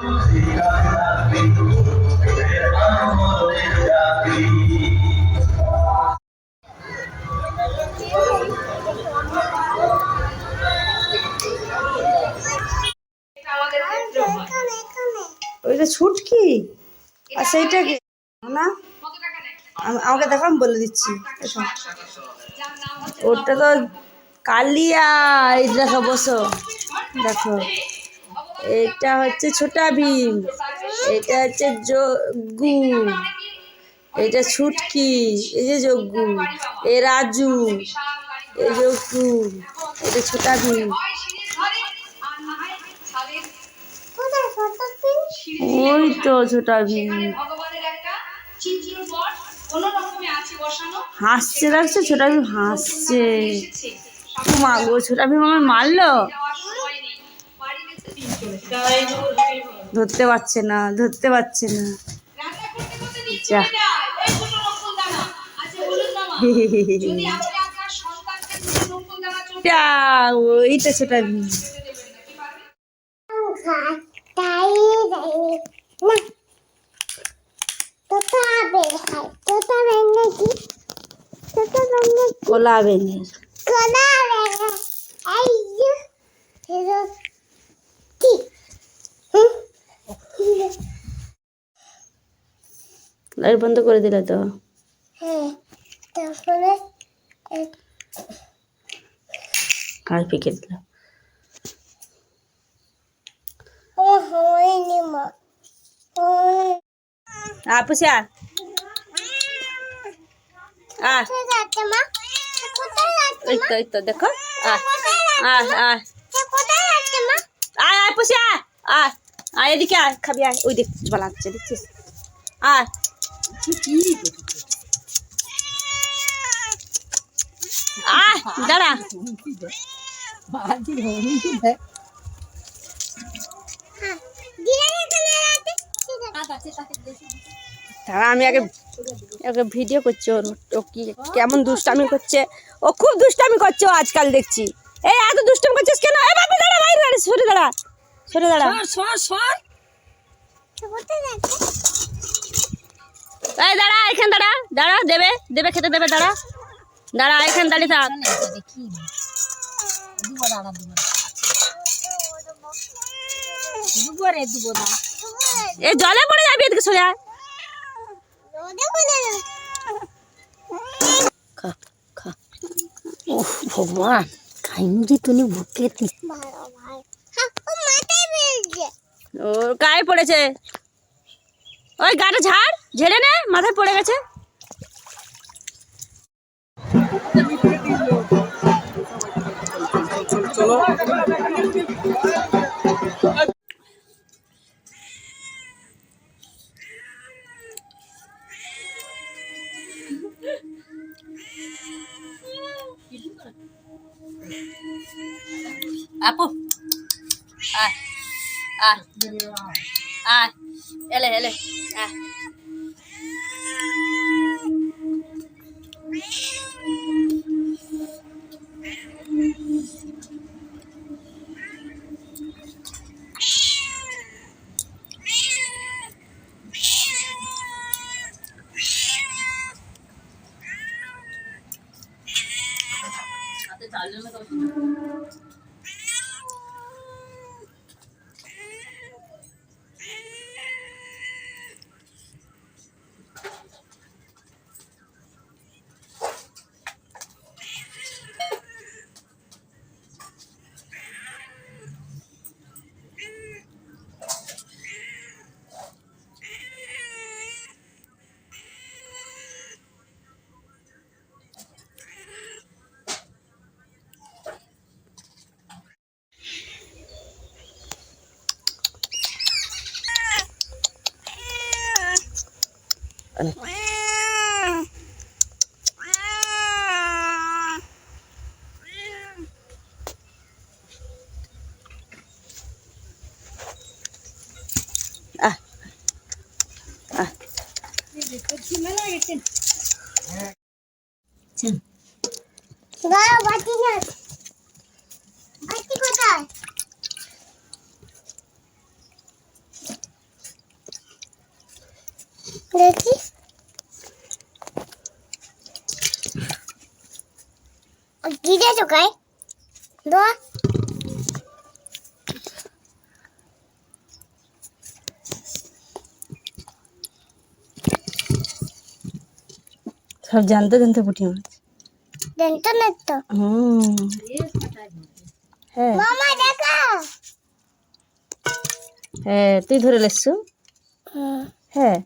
ওইটা ছুটকি আর সেইটা কি? না? আমাকে দেখো, আমি বলে দিচ্ছি। ওটা তো কালিয়া। এই দেখো, বসো। দেখো। এটা হচ্ছে ছোটা ভীম। এটা হচ্ছে যজ্ঞু। এটা ছুটকি। এই যে যজ্ঞু। এ রাজু। এ যজ্ঞু। এটা ছোটা ভীম। ওই তো ছোটা ভীম। হাসছে দেখছ? ছোটা ভীম হাসছে। মা গো ছোটা ভীম আমার মারলো? ধরতে পারছে না ধরতে পারছে না। যা। চলে যায় ওই ছোট নকুল দানা আছে বলুন না মা যদি আপনি আপনার সন্তানকে ছোট নকুল দানা চোখে যা, ওই তো ছোটা ভীম দেবেন না কি পারবেন কোলা বেঙের লাইট বন্ধ করে দিলে তো। তারপরে আর পিকে দিল আপুসা আ। কোথায় মা? কোথায় যাচ্ছে এই তো এই তো দেখো। আ আ আ। কোথায় যাচ্ছে মা? আয় আয় এদিকে আয়, খাবি, আয়। ওই দেখ পালাচ্ছে দেখছিস? আয়। আয়, দাঁড়া। দাঁড়া, আমি আগে আগে ভিডিও করছি, ওর ও কি কেমন দুষ্টামি করছে? ও খুব দুষ্টামি করছে আজকাল দেখছি। এই এত দুষ্টামি করছিস কেন এ বাবু দাঁড়া বাইরে দাঁড়া সরে দাঁড়া সরে দাঁড়া। কোথায় যাচ্ছে এই দাঁড়া এখানে দাঁড়া দাঁড়া দেবে দেবে খেতে দেবে দাঁড়া। দাঁড়া এখানে দাঁড়িয়ে থাক। এ জলে পড়ে যাবি এদিকে সরে বলে খা খা। ও ভগবান খাইনি তুমি বুকে ভালো ভাই হ্যাঁ ও মাথায় বেরিয়েছে ওর গায়ে পড়েছে। ওই গাটা ঝাড় ঝেড়ে নে মাথায় পড়ে গেছে। আপু À, à, Ele, ele. Ah. Hãy subscribe cho kênh Ghiền Mì Gõ Để không bỏ lỡ những video hấp dẫn আয় আয় এলে এলে আয় আহ আহ দাঁড়া বাটি না বাটি কোথায় দেখি কি দিয়ে চোখায় দোয়া সব জানতে জানতে পুঁটি মাছ জানতো না তো। হুম। হ্যাঁ। মামা দেখা। হ্যাঁ তুই ধরে লেসছু হ্যাঁ।